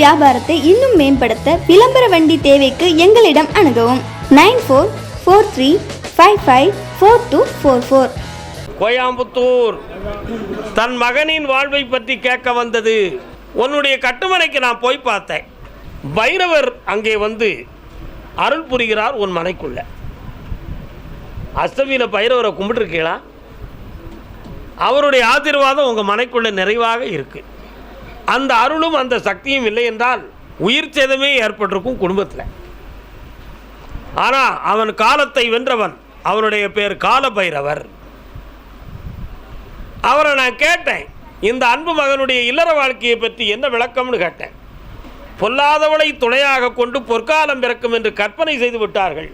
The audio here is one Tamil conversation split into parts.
வியாபாரத்தை இன்னும் மேம்படுத்த விளம்பர வண்டி தேவைக்கு எங்களிடம் அணுகவும். Nine four four three five five four two four four. Coimbatore தன் மகனின் வாழ்வை பற்றி கேட்க வந்தது. உன்னுடைய கட்டுமனைக்கு நான் போய் பார்த்தேன். பைரவர் அங்கே வந்து அருள் புரிகிறார் உன் மனைக்குள்ள. அஷ்டமியில் பைரவரை கும்பிட்டுருக்கீங்களா? அவருடைய ஆதிர்வாதம் உங்கள் மனைக்குள்ள நிறைவாக இருக்குது அந்த அருளும் அந்த சக்தியும் இல்லை என்றால் உயிர் சேதமே ஏற்பட்டிருக்கும் குடும்பத்தில். ஆனால் அவன் காலத்தை வென்றவன் அவனுடைய பேர் கால பைரவர் அவரை நான் கேட்டேன் இந்த அன்பு மகனுடைய இல்லற வாழ்க்கையை பற்றி என்ன விளக்கம்னு கேட்டேன். பொல்லாதவளை துணையாக கொண்டு பொற்காலம் பிறக்கும் என்று கற்பனை செய்து விட்டார்கள்.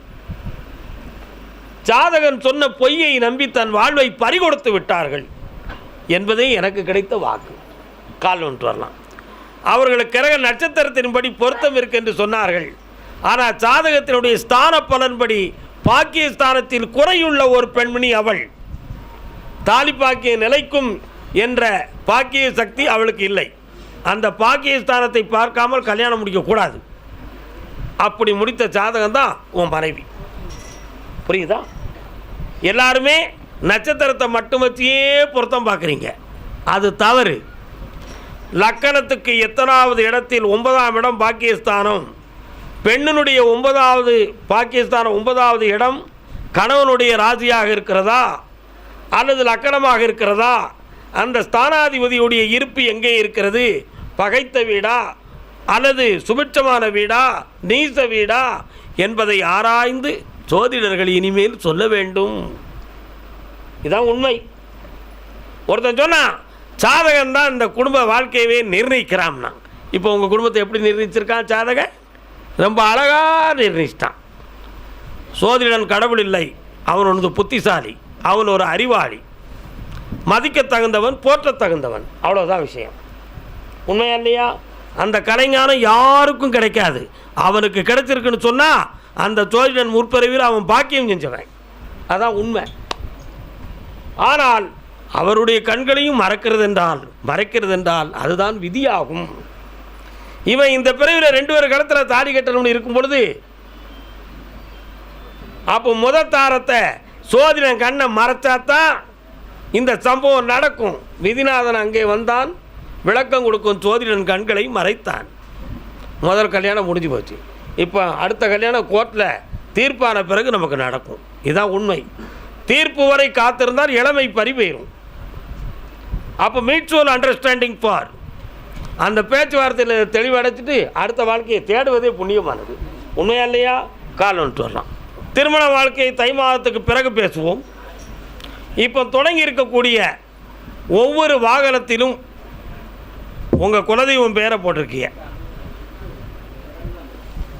ஜாதகன் சொன்ன பொய்யை நம்பி தன் வாழ்வை பறிகொடுத்து விட்டார்கள் என்பதே எனக்கு கிடைத்த வாக்கு. கால் ஒன்று வரலாம். அவர்களுக்கு கிரக நட்சத்திரத்தின்படி பொருத்தம் இருக்கு என்று சொன்னார்கள். ஆனால் சாதகத்தினுடைய ஸ்தான பலன்படி பாக்கியஸ்தானத்தில் குறையுள்ள ஒரு பெண்மணி அவள். தாலி பாக்கிய நிலைக்கும் என்ற பாக்கிய சக்தி அவளுக்கு இல்லை. அந்த பாக்கியஸ்தானத்தை பார்க்காமல் கல்யாணம் முடிக்கக்கூடாது. அப்படி முடித்த ஜாதகம் தான் உன் மனைவி. புரியுதா? எல்லாருமே நட்சத்திரத்தை மட்டும் வச்சியே பொருத்தம் பார்க்குறீங்க. அது தவறு. லக்கணத்துக்கு எத்தனாவது இடத்தில் ஒன்பதாம் இடம் பாக்கியஸ்தானம். பெண்ணினுடைய ஒன்பதாவது பாக்கியஸ்தானம் ஒன்பதாவது இடம் கணவனுடைய ராசியாக இருக்கிறதா? அல்லது லக்கணமாக இருக்கிறதா? அந்த ஸ்தானாதிபதியுடைய இருப்பு எங்கே இருக்கிறது? பகைத்த வீடா? அல்லது சுபிட்சமான வீடா? நீச வீடா? என்பதை ஆராய்ந்து சோதிடர்கள் இனிமேல் சொல்ல வேண்டும். இதான் உண்மை. ஒருத்தன் சொன்னான் சாதகன் தான் இந்த குடும்ப வாழ்க்கையவே நிர்ணயிக்கிறான்னா இப்போ உங்கள் குடும்பத்தை எப்படி நிர்ணயிச்சிருக்கான் சாதகன்? ரொம்ப அழகாக நிர்ணயிச்சிட்டான். சோதிடன் கடவுள் இல்லை. அவன் ஒன்று புத்திசாலி. அவன் ஒரு அறிவாளி. மதிக்க தகுந்தவன் போற்ற தகுந்தவன். அவ்வளோதான் விஷயம். உண்மையா இல்லையா? அந்த கலைஞானம் யாருக்கும் கிடைக்காது. அவனுக்கு கிடைச்சிருக்குன்னு சொன்னால் அந்த சோதிடன் முற்பிறவியில் அவன் பாக்கியம் செஞ்சவன். அதான் உண்மை. ஆனால் அவருடைய கண்களையும் மறக்கிறது என்றால் மறைக்கிறது என்றால் அதுதான் விதியாகும். இவன் இந்த பிறவியில் ரெண்டு பேர் கடத்தில் தாடி கட்டணும்னு இருக்கும் பொழுது அப்போ முத தாரத்தை சோதிடன் கண்ணை மறைச்சாதான் இந்த சம்பவம் நடக்கும். விதிநாதன் அங்கே வந்தான் விளக்கம் கொடுக்கும் சோதிடன் கண்களை மறைத்தான். முதல் கல்யாணம் முடிஞ்சு போச்சு. இப்போ அடுத்த கல்யாணம் கோர்ட்டில் தீர்ப்பான பிறகு நமக்கு நடக்கும். இதுதான் உண்மை. தீர்ப்பு வரை காத்திருந்தால் இளமை பறி போயிடும் அப்போ மியூச்சுவல் அண்டர்ஸ்டாண்டிங் ஃபார் அந்த பேச்சுவார்த்தையில் தெளிவடைச்சிட்டு அடுத்த வாழ்க்கையை தேடுவதே புண்ணியமானது. உண்மையா இல்லையா? கால் வந்துட்டு வரலாம். திருமண வாழ்க்கையை தை மாதத்துக்கு பிறகு பேசுவோம். இப்போ தொடங்கி இருக்கக்கூடிய ஒவ்வொரு வாகனத்திலும் உங்கள் குலதெய்வம் பேரை போட்டிருக்கீங்க.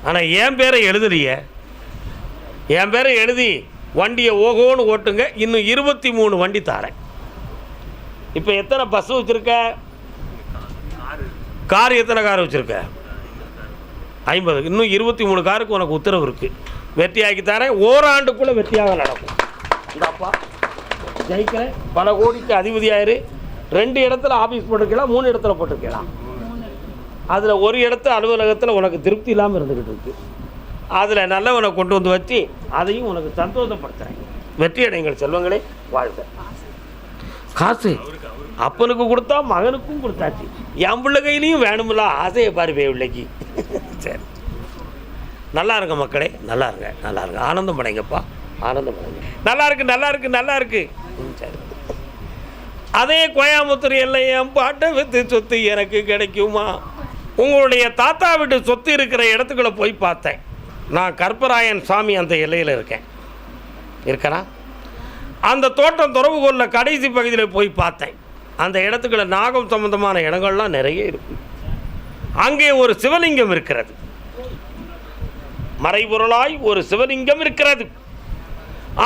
ஆனால் என் பேரை எழுதலையே என் பேரை எழுதி வண்டியை ஓகோன்னு ஓட்டுங்க. இன்னும் இருபத்தி மூணு வண்டி தாரேன். இப்போ எத்தனை பஸ் வச்சுருக்க? கார் எத்தனை கார் வச்சுருக்க? ஐம்பது. இன்னும் இருபத்தி மூணு காருக்கு உனக்கு உத்தரவு இருக்குது வெற்றியாக்கி தரேன். ஓராண்டுக்குள்ளே வெற்றியாக நடக்கும். இந்தாப்பா ஜெயிக்கிறேன். பல கோடிக்கு அதிபதியாயிரு. ரெண்டு இடத்துல ஆஃபீஸ் போட்டிருக்கலாம் மூணு இடத்துல போட்டிருக்கலாம். அதில் ஒரு இடத்து அலுவலகத்தில் உனக்கு திருப்தி இல்லாமல் இருந்துக்கிட்டு இருக்கு. அதில் நல்லவனை கொண்டு வந்து வச்சு அதையும் உனக்கு சந்தோஷப்படுத்துகிறேன் வெற்றி அடைங்கள் செல்வங்களே வாழ்க. காசு. அப்பனுக்கு கொடுத்தா மகனுக்கும் கொடுத்தாச்சு. என் பிள்ளை கையிலையும் வேணுமில்ல ஆசையை பாரு பே பிள்ளைக்கு. சரி. நல்லா இருங்க மக்களே நல்லா இருங்க நல்லா இருங்க. ஆனந்தம் படைங்கப்பா ஆனந்தம் படைங்க நல்லா இருக்கு நல்லா இருக்கு நல்லா இருக்கு. ம், சரி. அதே கோயாமுத்தூர் எல்லை என் பாட்டை வித்து சொத்து எனக்கு கிடைக்குமா? உங்களுடைய தாத்தா வீட்டு சொத்து இருக்கிற இடத்துக்குள்ள போய் பார்த்தேன். நான் கற்பராயன் சாமி அந்த எல்லையில் இருக்கேன். இருக்கனா அந்த தோட்டம் தொடர்பு கொள்ள கடைசி பகுதியில் போய் பார்த்தேன். அந்த இடத்துக்குள்ள நாகம் சம்பந்தமான இடங்கள்லாம் நிறைய இருக்கும் அங்கே ஒரு சிவலிங்கம் இருக்கிறது. மறைபொருளாய் ஒரு சிவலிங்கம் இருக்கிறது.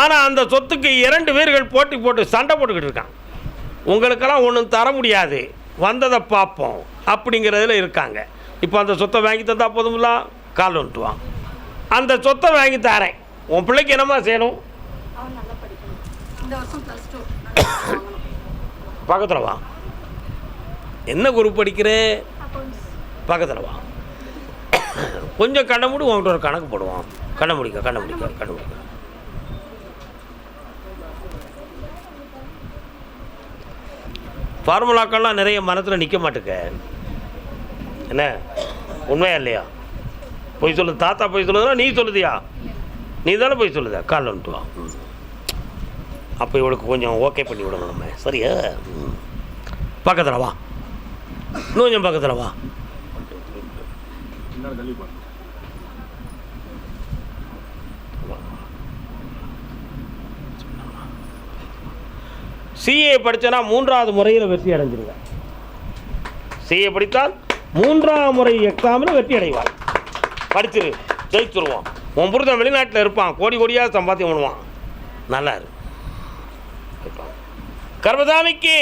ஆனால் அந்த சொத்துக்கு இரண்டு பேர்கள் போட்டி போட்டு சண்டை போட்டுக்கிட்டு இருக்கான் உங்களுக்கெல்லாம் ஒன்றும் தர முடியாது. வந்ததை பார்ப்போம் அப்படிங்கிறதுல இருக்காங்க. இப்போ அந்த சொத்தை வாங்கி தந்தால் போதுமில்ல கால் வந்துட்டுவான் அந்த சொத்தை வாங்கி தரேன். உன் பிள்ளைக்கு என்னம்மா செய்யணும் அவன் நல்லா படிக்கணும் இந்த வருஷம் ப்ளஸ் டூ பக்கத்தில் வா. என்ன குரூப் படிக்கிற? அக்கௌண்ட்ஸ் பக்கத்தில் வா. கொஞ்சம் கண்ணை மூடி உன்கிட்ட ஒரு கணக்கு போடுவோம் கண்ணை முடிக்க கண்ணை முடிக்க கண்ணை முடிக்க. ஃபார்முலாக்கள்லாம் நிறைய மனத்தில் நிற்க மாட்டுக்க. என்ன? உண்மையா இல்லையா? பொய் சொல்லு தாத்தா பொய் சொல்லுதா நீ சொல்லுதியா? நீ தானே போய் சொல்லுதா? காலைல வந்துட்டு வா. ம். அப்போ இவளுக்கு கொஞ்சம் ஓகே பண்ணி விடணும் நம்ம. சரியா? பக்கத்தில் வா. இன்னும் கொஞ்சம் பக்கத்தில் வா. சிஏ படித்தனா மூன்றாவது முறையில் வெற்றி அடைஞ்சிருவேன் சிஏ படித்தால் மூன்றாம் முறை எக்ஸாமில் வெற்றி அடைவார் படிச்சிரு ஜெயிச்சிருவோம் உன் புருஷன் வெளிநாட்டில் இருப்பான். கோடி கோடியாக சம்பாத்தியம் பண்ணுவான். நல்லா இருக்கும் கர்மசாமிக்கு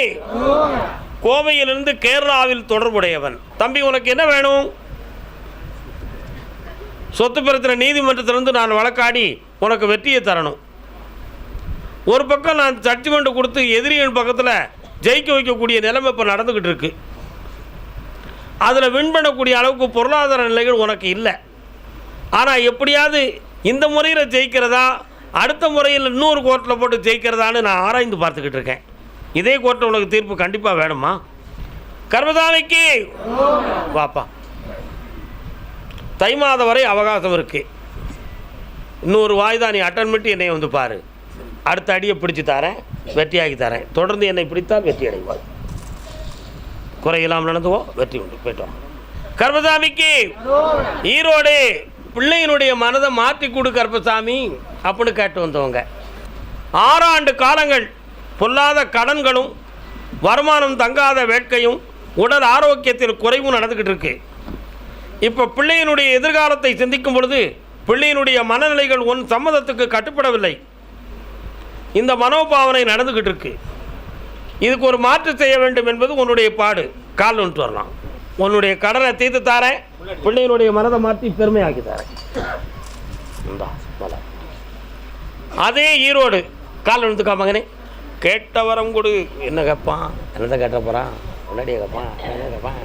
கோவையிலிருந்து கேரளாவில் தொடர்புடையவன். தம்பி உனக்கு என்ன வேணும்? சொத்து பிரச்சனை நீதிமன்றத்திலிருந்து நான் வழக்காடி உனக்கு வெற்றியை தரணும். ஒரு பக்கம் நான் ஜட்ஜ்மெண்ட் கொடுத்து எதிரியின் பக்கத்தில் ஜெயிக்க வைக்கக்கூடிய நிலைமை இப்போ நடந்துக்கிட்டு இருக்கு. அதில் வின் பண்ணக்கூடிய அளவுக்கு பொருளாதார நிலைகள் உனக்கு இல்லை. ஆனால் எப்படியாவது இந்த முறையில் ஜெயிக்கிறதா அடுத்த முறையில் இன்னொரு கோர்ட்டில் போட்டு ஜெயிக்கிறதான்னு நான் ஆராய்ந்து பார்த்துக்கிட்டு இருக்கேன். இதே கோர்ட்டு உனக்கு தீர்ப்பு கண்டிப்பாக வேணுமா? கர்மசாமிக்கு வாப்பா. தை மாதம் வரை அவகாசம் இருக்கு. இன்னொரு வாய்தா நீ அட்டன் பண்ணிட்டு என்னை வந்து பாரு. அடுத்த அடியை பிடிச்சி தரேன் வெற்றியாகி தரேன். தொடர்ந்து என்னை பிடித்தால் வெற்றி அடைவாள் குறையில்லாமல் நடந்துவோம் வெற்றி உண்டு. போயிட்டோம் கர்மசாமிக்கு ஈரோடு பிள்ளையினுடைய மனதை மாற்றி கொடு கர்பசாமி அப்படின்னு கேட்டு வந்தவங்க. ஆறாண்டு காலங்கள் பொல்லாத கடன்களும் வருமானம் தங்காத வேட்கையும் உடல் ஆரோக்கியத்தில் குறைவும் நடந்துக்கிட்டு இருக்கு. இப்போ பிள்ளையினுடைய எதிர்காலத்தை சிந்திக்கும் பொழுது பிள்ளையினுடைய மனநிலைகள் உன் சம்மதத்துக்கு கட்டுப்படவில்லை. இந்த மனோபாவனை நடந்துக்கிட்டு இருக்கு. இதுக்கு ஒரு மாற்று செய்ய வேண்டும் என்பது உன்னுடைய பாடு. கால் ஒன்று வரலாம். உன்னுடைய கடனை தீர்த்து தாரேன். பிள்ளையினுடைய மனதை மாற்றி பெருமையாக்கி தாரேன். அதே ஈரோடு. கால் வந்துக்கா மகனே. கேட்ட வரம் கொடு. என்ன கேட்பான் என்னத்தை கேட்ட போகிறான் முன்னாடியே கேட்பான் என்ன கேட்பான்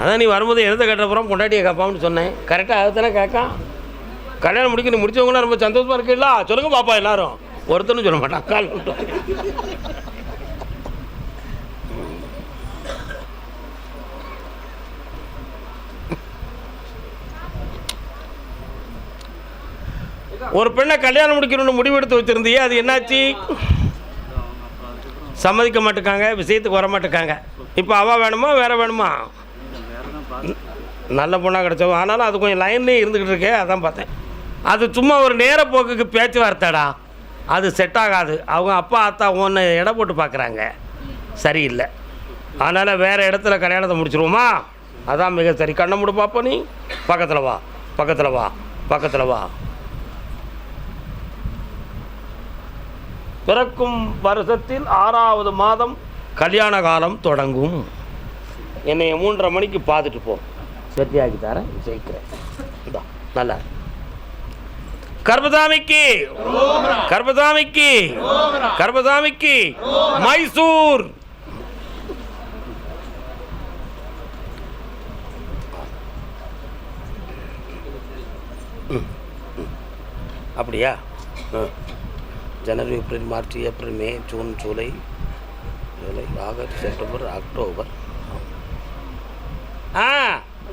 அதான் நீ வரும்போது எதை கேட்ட போகிறோம் பொண்டாட்டியை கேட்பான்னு சொன்னேன். கரெக்டாக அதுதானே கேட்கான்? கல்யாணம் முடிக்க நீ முடிச்சவங்களாம் ரொம்ப சந்தோஷமா இருக்கீங்களா? சொல்லுங்க பாப்பா எல்லாரும். ஒருத்தனும் சொல்ல மாட்டான். கால் ஒரு பெண்ணை கல்யாணம் முடிக்கணும்னு முடிவெடுத்து வச்சுருந்தியே அது என்னாச்சு? சம்மதிக்க மாட்டேக்காங்க விஷயத்துக்கு வர மாட்டேக்காங்க. இப்போ அவள் வேணுமா வேறு வேணுமா? நல்ல பொண்ணாக கிடச்சவன் ஆனாலும் அது கொஞ்சம் லைன்லேயே இருந்துக்கிட்டு இருக்கே அதான் பார்த்தேன். அது சும்மா ஒரு நேர போக்குக்கு பேச்சுவார்த்தைடா. அது செட் ஆகாது. அவங்க அப்பா அத்தா ஒன்று எடை போட்டு பார்க்குறாங்க சரியில்லை. அதனால் வேறு இடத்துல கல்யாணத்தை முடிச்சிருவோமா? அதான் மிக சரி. கண்ணை மூடு பார்ப்போம் நீ. பக்கத்தில் வா பக்கத்தில் வா பக்கத்தில் வா. பிறக்கும் வருஷத்தில் ஆறாவது மாதம் கல்யாண காலம் தொடங்கும் என்னைய மூன்றரை மணிக்கு பார்த்துட்டு போ செட்டியாக்கி தரேன் ஜெயிக்கிறேன் இதா நல்லா. கர்பதாமிக்கு கர்பதாமிக்கு கர்பதாமிக்கு மைசூர். அப்படியா. ஜனவரி பிப்ரவரி மார்ச் ஏப்ரல் மே ஜூன் ஜூலை ஜூலை ஆகஸ்ட் செப்டம்பர் அக்டோபர். ஆ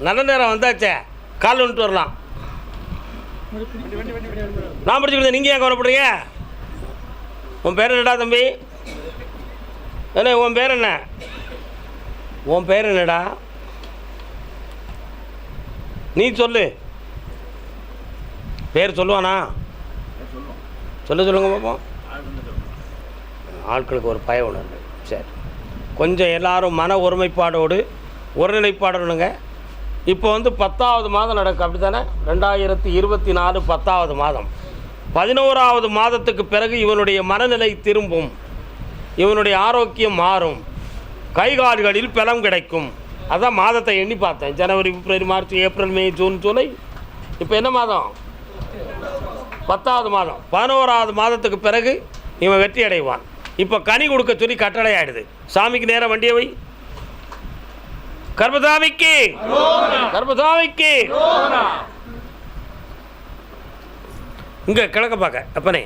நல்ல நேரம் வந்தாச்சே. கால் வந்துட்டு வரலாம். நான் படிச்சுக்கிட்டு நீங்கள் ஏன் கவலைப்படுறீங்க? உன் பேர் என்னடா தம்பி? என்ன உன் பேர் என்ன? உன் பேர் என்னடா? நீ சொல்லு. பேர் சொல்லுவானா? சொல்ல சொல்லுங்க பார்ப்போம் ஆட்களுக்கு ஒரு பய உணர்வு. சரி. கொஞ்சம் எல்லாரும் மன ஒருமைப்பாடோடு ஒருநிலைப்பாடணுங்க. இப்போ வந்து பத்தாவது மாதம் நடக்கும் அப்படி தானே ரெண்டாயிரத்தி இருபத்தி நாலு பத்தாவது மாதம். பதினோராவது மாதத்துக்கு பிறகு இவனுடைய மனநிலை திரும்பும். இவனுடைய ஆரோக்கியம் மாறும். கைகால்களில் பலம் கிடைக்கும். அதான் மாதத்தை எண்ணி பார்த்தேன். ஜனவரி பிப்ரவரி மார்ச் ஏப்ரல் மே ஜூன் ஜூலை. இப்போ என்ன மாதம்? பத்தாவது மாதம் பதினோராவது மாதத்துக்கு பிறகு இவன் வெற்றி அடைவான். இப்போ கனி கொடுக்க சொல்லி கட்டளை ஆயிடுது சாமிக்கு நேரம் வண்டியை வை. கர்மசாமிக்கு கர்மசாமிக்கு இங்க கிழக்க பார்க்க அப்பனே.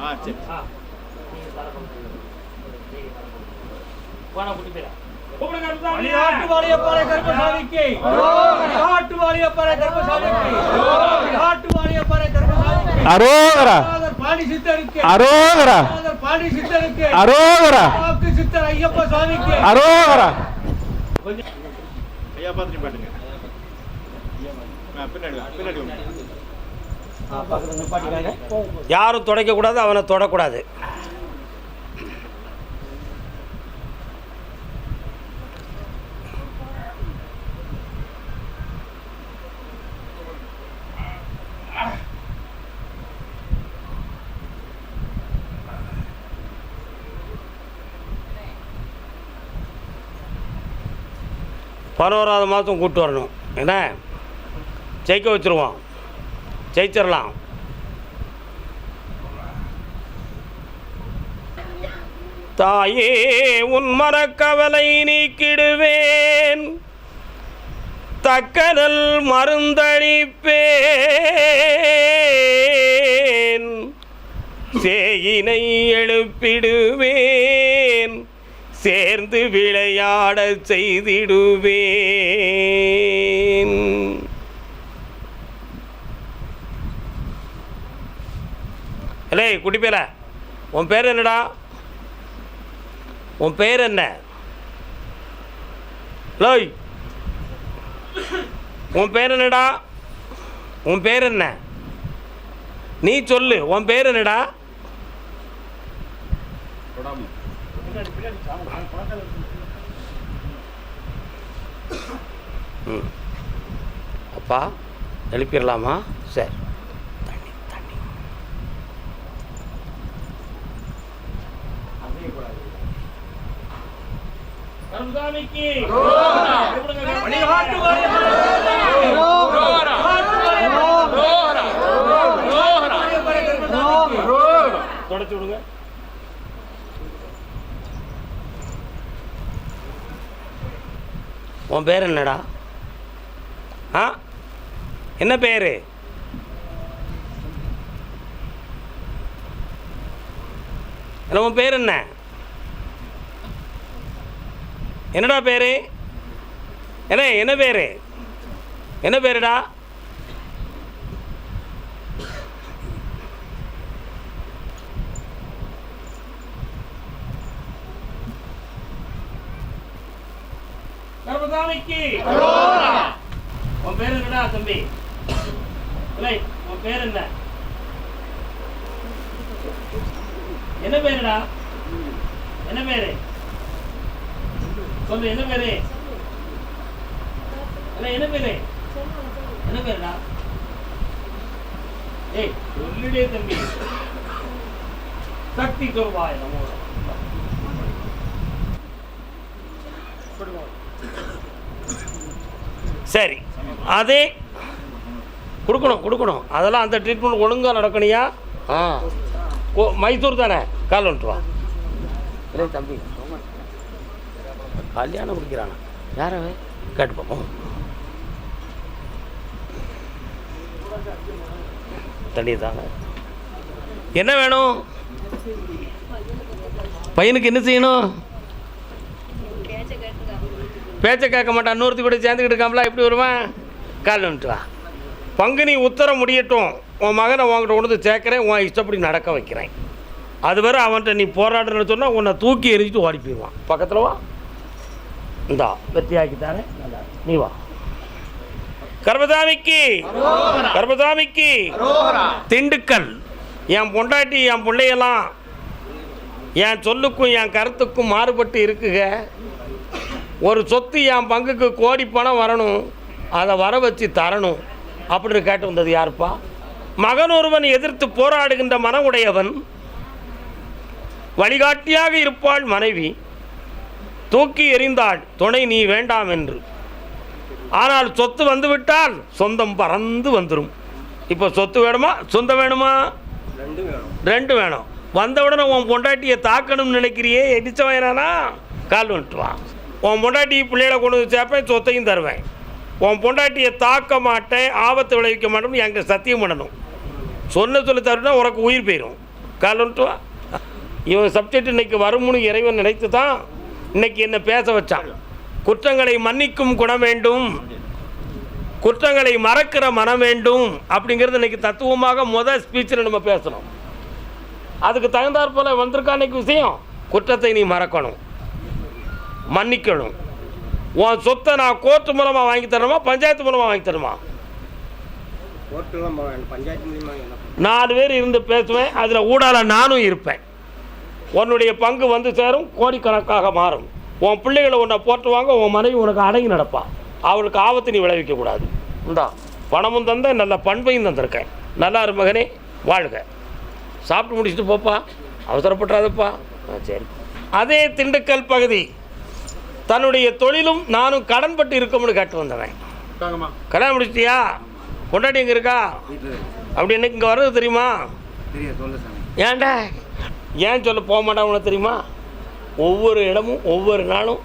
ஆ சரி. வழிகாட்டு வாலியப்பாறை கருப்பசாமிக்கு வழிகாட்டு வாலியப்பாறை கருப்பசாமிக்கு வழிகாட்டு வாலியப்பாறை கருப்பசாமிக்கு அரோகரா. சித்தருக்கு அரோகரா. சித்தருக்கு அரோகரா சித்தர் ஐயப்ப சுவாமிக்கு அரோகரா ஐயா பார்த்துட்டு பாட்டுங்க. யாரும் தொடைக்கக்கூடாது அவனை தொடக்கூடாது. பதினோராவது மாதம் கூப்பிட்டு வரணும். என்ன? ஜெயிக்க வச்சுருவோம். ஜெயிச்சிடலாம் தாயே உன் மரக்கவலை நீக்கிடுவேன். தக்கனல் மருந்தளிப்பேன் சேயினை எழுப்பிடுவேன். சேர்ந்து விளையாடச் செய்திடுவேன். அலே குட்டி பேர உன் பேர் என்னடா? உன் பேர் என்ன? லோய் உன் பேர் என்னடா? உன் பேர் என்ன? நீ சொல்லு உன் பேர் என்னடா ம் அப்பா எழுப்பிடலாமா சரி. தண்ணி தண்ணி. தொடச்சு விடுங்க. உன் பேர் என்னடா? என்ன பேர்? என்ன உன் பேர் என்ன? என்னடா பேர்? என்ன என்ன பேர்? என்ன பேருடா? உன் பேர் என்னடா தம்பி? இல்லை உன் பேர் என்ன? என்ன பேருடா? என்ன பேரு? சொல்லு என்ன பேரு? இல்ல என்ன பேரு? என்ன பேருடா? ஏய் சொல்லுடே தம்பி. சக்தி சொல்வாய் நம்மோட சரி அதே கொடுக்கணும் கொடுக்கணும். அதெல்லாம் அந்த ட்ரீட்மெண்ட் ஒழுங்காக நடக்கணியா? ஆ. மைசூர் தானே? கால் வந்துட்டு வா. இல்லை தம்பி. கல்யாணம் பிடிக்கிறானா யாரவே கேட்டு பார்ப்போம் தண்ணி தாங்க. என்ன வேணும்? பையனுக்கு என்ன செய்யணும்? பேச்சை கேட்க மாட்டான். இன்னொருத்தி கூட சேர்ந்துக்கிட்டு இருக்காங்களா எப்படி வருவான்? கால் வந்துட்டு வா. பங்குனி உத்தரம் முடியட்டும். உன் மகனை உன்கிட்ட கொண்டு வந்து சேர்க்குறேன். உன் இஷ்டப்படி நடக்க வைக்கிறேன். அது வரை அவன்கிட்ட நீ போராடுறன்னு சொன்னால் உன்னை தூக்கி எரிஞ்சிட்டு ஓடி போயிடுவான். பக்கத்தில் வா. இந்தா வெற்றியாக்கித்தானே நீ வா. கர்பதாமிக்கு கர்பதாமிக்கு திண்டுக்கல். என் பொண்டாட்டி என் பிள்ளையெல்லாம் என் சொல்லுக்கும் என் கருத்துக்கும் மாறுபட்டு இருக்குங்க ஒரு சொத்து என் பங்குக்கு கோடி பணம் வரணும். அதை வர வச்சு தரணும். அப்படின்னு கேட்டு வந்தது யாருப்பா? மகன் ஒருவன் எதிர்த்து போராடுகின்ற மனமுடையவன் வழிகாட்டியாக இருப்பாள் மனைவி தூக்கி எறிந்தாள் துணை நீ வேண்டாம் என்று. ஆனால் சொத்து வந்து விட்டால் சொந்தம் பறந்து வந்துடும் இப்போ சொத்து வேணுமா? சொந்தம் வேணுமா? ரெண்டு வேணும். வந்தவுடனே உன் பொண்டாட்டியை தாக்கணும்னு நினைக்கிறியே எடிச்சவன் என்னன்னா கால் வந்துட்டுவான் உன் பொண்டாட்டி பிள்ளைகளை கொண்டு வந்து சேர்ப்பேன் சொத்தையும் தருவேன். உன் பொண்டாட்டியை தாக்க மாட்டேன் ஆபத்து விளைவிக்க மாட்டேன்னு என்கிட்ட சத்தியம் பண்ணணும். சொன்ன சொல்லி தருனா உனக்கு உயிர் போயிடும் கால் இவன் சப்ஜெக்ட் இன்னைக்கு வரும்னு இறைவன் நினைத்து தான் இன்னைக்கு என்னை பேச வச்சான். குற்றங்களை மன்னிக்கும் குணம் வேண்டும். குற்றங்களை மறக்கிற மனம் வேண்டும். அப்படிங்கிறது இன்றைக்கி தத்துவமாக முதல் ஸ்பீச்சில் நம்ம பேசணும். அதுக்கு தகுந்தாற்போல் வந்திருக்கா இன்னைக்கு விஷயம். குற்றத்தை நீ மறக்கணும். மன்னிக்கணும். உன் சொத்தை நான் கோர்ட்டு மூலமாக வாங்கி தரணுமா பஞ்சாயத்து மூலமாக வாங்கி தரணுமா? நாலு பேர் இருந்து பேசுவேன் அதில் ஊடால நானும் இருப்பேன். உன்னுடைய பங்கு வந்து சேரும் கோடிக்கணக்காக மாறும். உன் பிள்ளைகளை உன்னை போட்டுவாங்க உன் மனைவி உனக்கு அடங்கி நடப்பா. அவளுக்கு ஆபத்து நீ விளைவிக்கக்கூடாது இந்தா பணமும் தந்தேன் நல்ல பண்பையும் தந்திருக்கேன். நல்லா மகனே வாழ்க. சாப்பிட்டு முடிச்சுட்டு போப்பா. அவசரப்பட்டுறாதப்பா. சரி. அதே திண்டுக்கல் பகுதி. தன்னுடைய தொழிலும் நானும் கடன்பட்டு இருக்கோம்னு கேட்டு வந்தவன். கல்யாணம் முடிச்சிட்டியா? கொண்டாடி எங்கே இருக்கா? அப்படி என்னைக்கு இங்கே வர்றது தெரியுமா? ஏன்டா? ஏன் சொல்ல போக மாட்டான் உனக்கு தெரியுமா? ஒவ்வொரு இடமும் ஒவ்வொரு நாளும்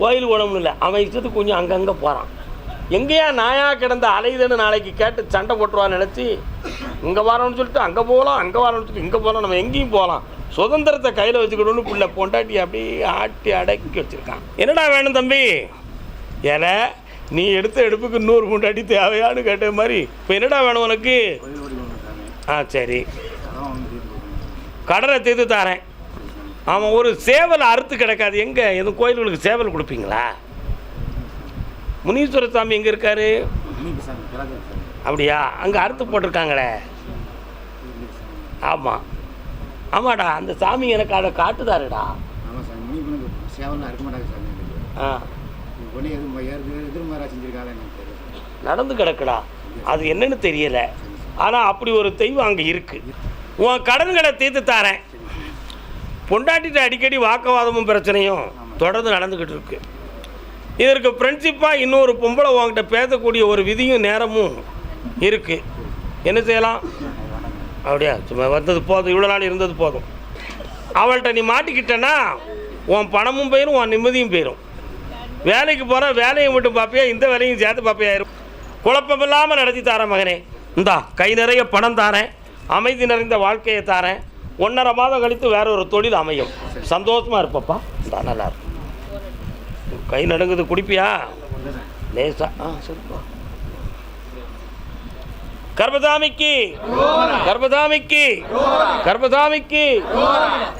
கோயில் குணம்னு இல்லை. அவன் இஷ்டத்துக்கு கொஞ்சம் அங்கங்கே போகிறான் எங்கேயா நாயா கிடந்த அலையுதுன்னு நாளைக்கு கேட்டு சண்டை போட்டுருவான்னு நினச்சி இங்கே வரோம்னு சொல்லிட்டு அங்கே போகலாம் அங்கே வரோம்னு சொல்லிட்டு இங்கே போகலாம் நம்ம எங்கேயும் போகலாம். சுதந்திரத்தை கையில் வச்சுக்கணும்னு பிள்ளை பொண்டாட்டி அப்படியே ஆட்டி அடக்கி வச்சுருக்கான். என்னடா வேணும் தம்பி? ஏன்னா நீ எடுத்த எடுப்புக்கு இன்னொரு பொண்டாட்டி தேவையான்னு கேட்ட மாதிரி. இப்போ என்னடா வேணும் உனக்கு? ஆ சரி. கடலை தீர்த்து தாரேன். ஆமாம் ஒரு சேவல் அறுத்து கிடக்காது. எங்கே? எதுவும் கோயில்களுக்கு சேவல் கொடுப்பீங்களா? முனீஸ்வர சாமி எங்கே இருக்காரு? அப்படியா? அங்கே அறுத்து போட்டிருக்காங்களே. ஆமாம் ஆமாடா அந்த சாமி எனக்கு அதை காட்டுதாருடா. ஆமாம் சாமி முனிப்பனுக்கு சேவலாம் இருக்க மாட்டாங்க சாமி எங்களுக்கு ஆ. எதுவும் எதிர்மாரா செஞ்சிருக்காங்க. நடந்து கிடக்குடா. அது என்னன்னு தெரியல. ஆனால் அப்படி ஒரு தெய்வம் அங்கே இருக்கு. உன் கடன்களை தீர்த்து தாரேன். பொண்டாட்டிட்ட அடிக்கடி வாக்குவாதமும் பிரச்சனையும் தொடர்ந்து நடந்துக்கிட்டு இருக்கு. இதற்கு ஃப்ரெண்ட்ஷிப்பாக இன்னொரு பொம்பளை உன்கிட்ட பேசக்கூடிய ஒரு விதியும் நேரமும் இருக்கு. என்ன செய்யலாம்? அப்படியா? சும்மா வந்தது போதும். இவ்வளோ நாள் இருந்தது போதும். அவள்கிட்ட நீ மாட்டிக்கிட்டேன்னா உன் பணமும் போயிடும் உன் நிம்மதியும் போயிடும் வேலைக்கு போகிற வேலையை மட்டும் பார்ப்பியா இந்த வேலையும் சேர்த்து பார்ப்பியாயிரும் குழப்பமில்லாமல் நடத்தி தாரேன் மகனே. இந்தா கை நிறைய பணம் தாரேன். அமைதி நிறைந்த வாழ்க்கையை தாரேன். ஒன்றரை மாதம் கழித்து வேற ஒரு தொழில் அமையும். சந்தோஷமாக இருப்பப்பா இந்தா, நல்லா இருக்கும் கை நடுங்குது குடிப்பியா? லேசா. ஆ சரிப்பா கர்பதாமிக்கு கர்பதாமிக்கு கர்பதாமிக்கு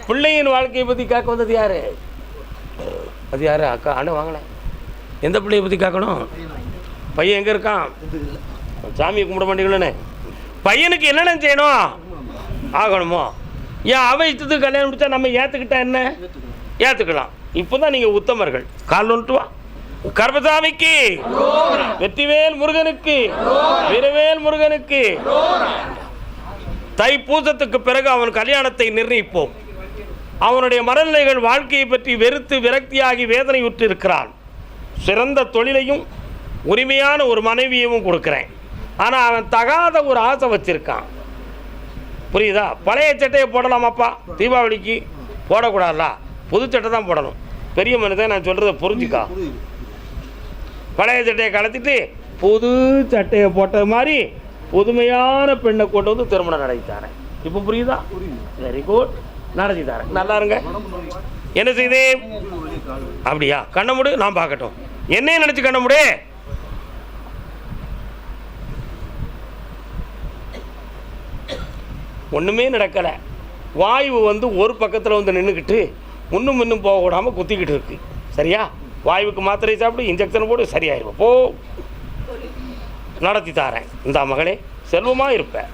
பிள்ளையின் வாழ்க்கையை பற்றி கேட்க வந்தது யாரு? அது யாரு? அக்கா அண்ணன் வாங்கினேன் எந்த பிள்ளையை பற்றி கேட்கணும்? பையன் எங்கே இருக்கான்? சாமியை கும்பிட மாட்டீங்களே பையனுக்கு என்னென்ன செய்யணும்? ஆகணுமோ? ஏன் அவ இஷ்டத்துக்கு கல்யாணம் முடிச்சா நம்ம ஏற்றுக்கிட்டா என்ன? ஏற்றுக்கலாம் இப்போ தான் நீங்கள் உத்தமர்கள். கால் ஒன்று வா. கர்பசாமிக்கு வெற்றிவேல் முருகனுக்கு விரவேல் முருகனுக்கு. தை தைப்பூசத்துக்கு பிறகு அவன் கல்யாணத்தை நிர்ணயிப்போம். அவனுடைய மரநிலைகள் வாழ்க்கையை பற்றி வெறுத்து விரக்தியாகி வேதனையுற்று இருக்கிறான் சிறந்த தொழிலையும் உரிமையான ஒரு மனைவியவும் கொடுக்குறேன். ஆனால் அவன் தகாத ஒரு ஆசை வச்சிருக்கான். புரியுதா? பழைய சட்டையை போடலாமாப்பா? தீபாவளிக்கு போடக்கூடாதுல்ல புது சட்டை தான் போடணும். பெரிய மனிதன் நான் சொல்கிறத புரிஞ்சுக்கா. பழைய சட்டையை கலத்திட்டு புது சட்டையை போட்டது மாதிரி புதுமையான பெண்ணை கொண்டு வந்து திருமணம் நடத்தி தரேன். இப்போ புரியுதா? வெரி குட் நடத்தி தரேன். நல்லா இருங்க. என்ன செய்து? அப்படியா? கண்ண முடி நான் பார்க்கட்டும். என்னையும் நினச்சி கண்ண முடி. ஒன்றுமே நடக்கலை. வாயு வந்து ஒரு பக்கத்தில் வந்து நின்றுக்கிட்டு முன்னும் முன்னும் போக விடாமல் குத்திக்கிட்டு இருக்கு. சரியா? வாயுவுக்கு மாத்திரை சாப்பிடு இன்ஜெக்ஷன் போடு சரியாயிருவா போ. நடத்தி தாரேன். இந்த மகளே செல்வமாக இருப்பேன்